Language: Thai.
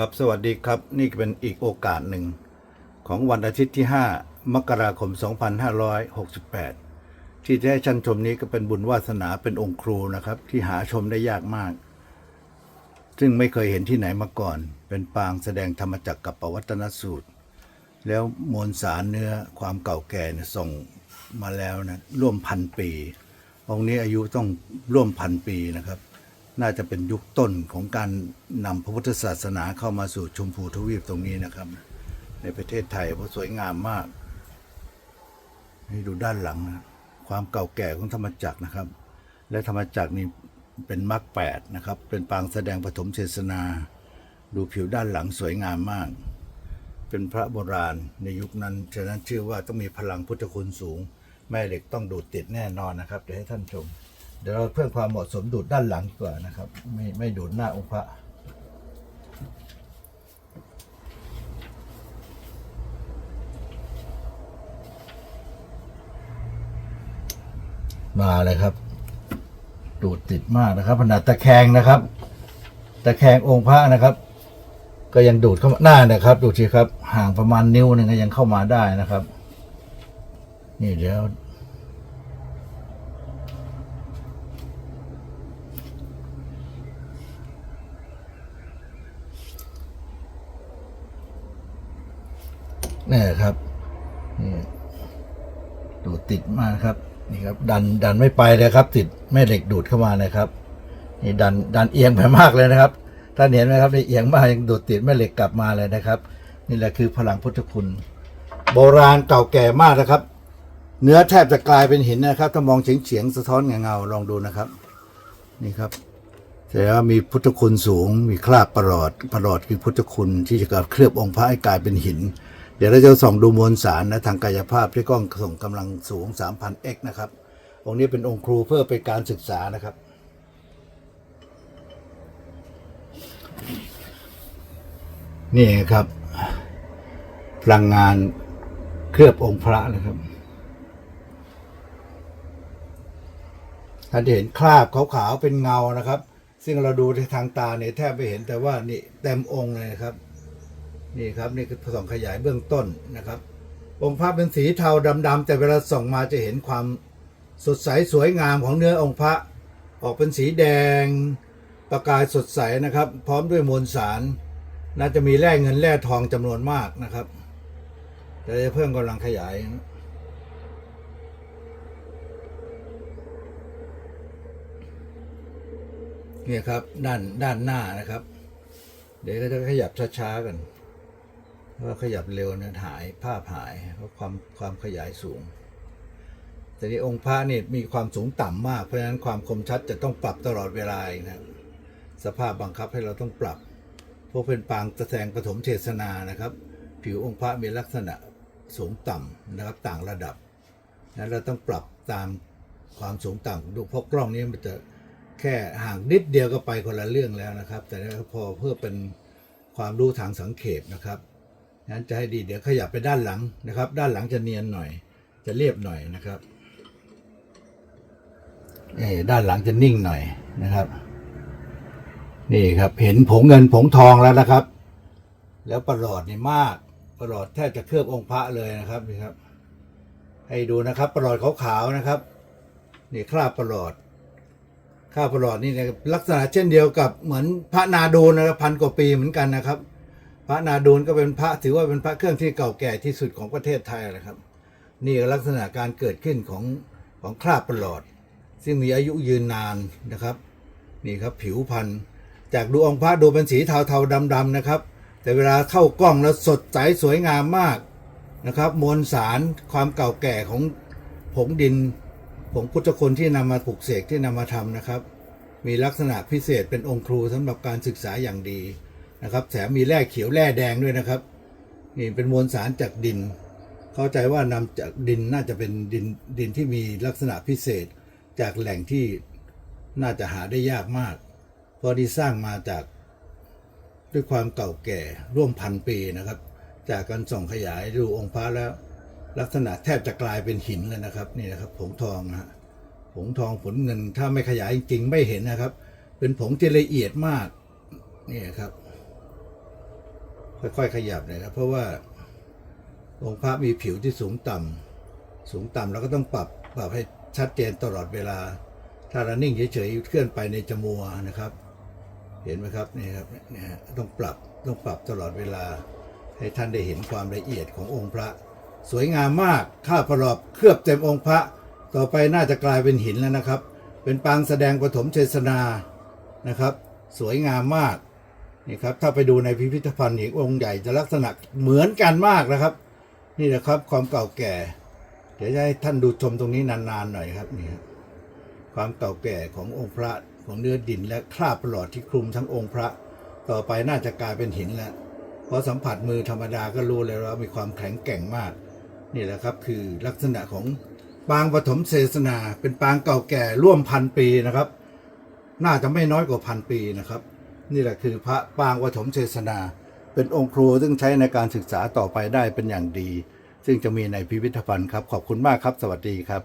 ครับสวัสดีครับนี่เป็นอีกโอกาสหนึ่ง ของวันอาทิตย์ที่ 5 มกราคม 2568 ที่จะให้ชันชมนี้ก็เป็นบุญวาสนาเป็นองค์ครูนะครับ ที่หาชมได้ยากมาก ซึ่งไม่เคยเห็นที่ไหนมาก่อน เป็นปางแสดงธรรมจักรกับปวัตนสูตร แล้วมวลสารเนื้อความเก่าแก่ส่งมาแล้วนะร่วมพันปี องค์นี้อายุต้องร่วมพันปีนะครับ น่าจะเป็นยุคต้นของการนำพระพุทธศาสนาเข้ามาสู่ชมพูทวีปตรงนี้นะครับ ในประเทศไทยเพราะสวยงามมากนี่ดูด้านหลังนะความเก่าแก่ของธรรมจักรนะครับ และธรรมจักรนี่เป็นมรรคแปดนะครับ เป็นปางแสดงปฐมเทศนา ดูผิวด้านหลังสวยงามมาก เป็นพระโบราณในยุคนั้นฉะนั้นเชื่อว่าต้องมีพลังพุทธคุณสูง แม่เหล็กต้องดูดติดแน่นอนนะครับเดี๋ยวให้ท่านชม ดี๋ยวเราเพื่อความเหมาะสมดูดด้านหลังดีกว่านะครับ ไม่ไม่ดูดหน้าองค์พระมาเลยครับ ดูดติดมากนะครับขนาดตะแคงนะครับ ตะแคงองค์พระนะครับ ก็ยังดูดเข้ามาหน้านะครับ ดูสิครับ ห่างประมาณนิ้วหนึ่งก็ยังเข้ามาได้นะครับ นี่เดี๋ยว นี่ครับนี่ดูดติดมากครับนี่ครับ ดันดันไม่ไปเลยครับ ติดแม่เหล็กดูดเข้ามานะครับนี่ดันดันเอียงไปมากเลยนะครับท่านเห็นไหมครับนี่เอียงมากยังดูดติดแม่เหล็กกลับมาเลยนะครับ นี่แหละคือพลังพุทธคุณ โบราณเก่าแก่มากนะครับ เนื้อแทบจะกลายเป็นหินนะครับ ถ้ามองเฉียงเฉียงๆสะท้อนเงาๆลองดูนะครับ นี่ครับแต่ว่ามีพุทธคุณสูง มีคราบประหลอดประหลอดคือพุทธคุณที่จะเคลือบองค์พระให้กลายเป็นหิน เดี๋ยวเราจะส่องดูมวลสารนะทางกายภาพที่กล้องส่งกำลังสูง 3,000x นะครับ องค์นี้เป็นองค์ครูเพื่อเป็นการศึกษานะครับ นี่ครับ พลังงานเคลือบองค์พระนะครับท่านจะเห็นคราบขาวๆเป็นเงานะครับ ซึ่งเราดูในทางตาเนี่ยแทบไม่เห็นแต่ว่านี่เต็มองค์เลยนะครับ นี่ครับนี่คือส่องขยายเบื้องต้นนะครับ องค์พระเป็นสีเทาดำๆแต่เวลาส่องมาจะเห็นความสดใสสวยงามของเนื้อองค์พระ ออกเป็นสีแดง ประกายสดใสนะครับ พร้อมด้วยมวลสาร น่าจะมีแร่เงินแร่ทองจำนวนมากนะครับแต่จะเพิ่มกำลังขยายเนี่ยครับด้านด้านหน้านะครับ เดี๋ยวก็จะขยับช้าๆกัน ว่าขยับเร็วนี่ยหายภาพหายเพราะความความขยายสูง แต่นี้องค์พระนี่มีความสูงต่ำมาก เพราะฉะนั้นความคมชัดจะต้องปรับตลอดเวลานะสภาพบังคับให้เราต้องปรับเพราะเป็นปางตะแสงปฐมเทศนานะครับ ผิวองค์พระมีลักษณะสูงต่ำนะครับต่างระดับนั้นเราต้องปรับตามความสูงต่ำดูเพราะกล้องนี้มันจะแค่ห่างนิดเดียวก็ไปคนละเรื่องแล้วนะครับ แต่พอเพื่อเป็นความรู้ทางสังเขปนะครับ งั้นจะให้ดีเดี๋ยวขยับไปด้านหลังนะครับ ด้านหลังจะเนียนหน่อย จะเรียบหน่อยนะครับเอ่ด้านหลังจะนิ่งหน่อยนะครับ นี่ครับเห็นผงเงินผงทองแล้วนะครับ แล้วประหลอดนี่มาก ประหลอดแทบจะเคลือบองค์พระเลยนะครับนี่ครับ ให้ดูนะครับ ประหลอดขาวๆนะครับ นี่คราบประหลอดข้าวประหลอดนี่นะลักษณะเช่นเดียวกับเหมือนพระนาดูนนะครับพันกว่าปีเหมือนกันนะครับ พระนาดูนก็เป็นพระถือว่าเป็นพระเครื่องที่เก่าแก่ที่สุดของประเทศไทยนะครับ นี่ลักษณะการเกิดขึ้นของของคราบประหลอด ซึ่งมีอายุยืนนานนะครับ นี่ครับผิวพันธุ์จากดูองค์พระดูเป็นสีเทาๆดำๆนะครับ แต่เวลาเข้ากล้องแล้วสดใสสวยงามมากนะครับ มวลสารความเก่าแก่ของผงดินผงพุทธคุณที่นำมาปลูกเสกที่นำมาทำนะครับ มีลักษณะพิเศษเป็นองค์ครูสำหรับการศึกษาอย่างดี นะครับแถมมีแร่เขียวแร่แดงด้วยนะครับ นี่เป็นมวลสารจากดิน เข้าใจว่านำจากดินน่าจะเป็นดินดินที่มีลักษณะพิเศษจากแหล่งที่น่าจะหาได้ยากมาก เพราะที่สร้างมาจากด้วยความเก่าแก่ร่วมพันปีนะครับ จากการส่องขยายดูองค์พระแล้ว ลักษณะแทบจะกลายเป็นหินเลยนะครับนี่นะครับผงทองฮะผงทองผลเงินถ้าไม่ขยายจริงๆไม่เห็นนะครับ เป็นผงที่ละเอียดมากนี่ครับ ค่อยๆขยับหน่อยครับเพราะว่าองค์พระมีผิวที่สูงต่ำสูงต่ำแล้วก็ต้องปรับปรับให้ชัดเจนตลอดเวลา ถ้าเรานิ่งเฉยๆเคลื่อนไปในจมัวนะครับ เห็นไหมครับนี่ครับเนี่ยต้องปรับต้องปรับตลอดเวลา ให้ท่านได้เห็นความละเอียดขององค์พระ สวยงามมากข้าประหลอบเคลือบเต็มองค์พระ ต่อไปน่าจะกลายเป็นหินแล้วนะครับ เป็นปางแสดงปฐมเทศนานะครับ สวยงามมาก นี่ครับถ้าไปดูในพิพิธภัณฑ์อีกองค์ใหญ่จะลักษณะเหมือนกันมากนะครับ นี่นะครับความเก่าแก่ เดี๋ยวจะให้ท่านดูชมตรงนี้นานๆหน่อยครับนี่ครับความเก่าแก่ขององค์พระของเนื้อดินและคราบประหลอดที่คลุมทั้งองค์พระ ต่อไปน่าจะกลายเป็นหินแล้วเพราะสัมผัสมือธรรมดาก็รู้เลยว่ามีความแข็งแกร่งมาก นี่แหละครับคือลักษณะของปางปฐมเทศนา เป็นปางเก่าแก่ร่วมพันปีนะครับ น่าจะไม่น้อยกว่าพันปีนะครับ นี่แหละคือพระปางวถมเทศนา เป็นองค์ครูซึ่งใช้ในการศึกษาต่อไปได้เป็นอย่างดี ซึ่งจะมีในพิพิธภัณฑ์ครับ ขอบคุณมากครับ สวัสดีครับ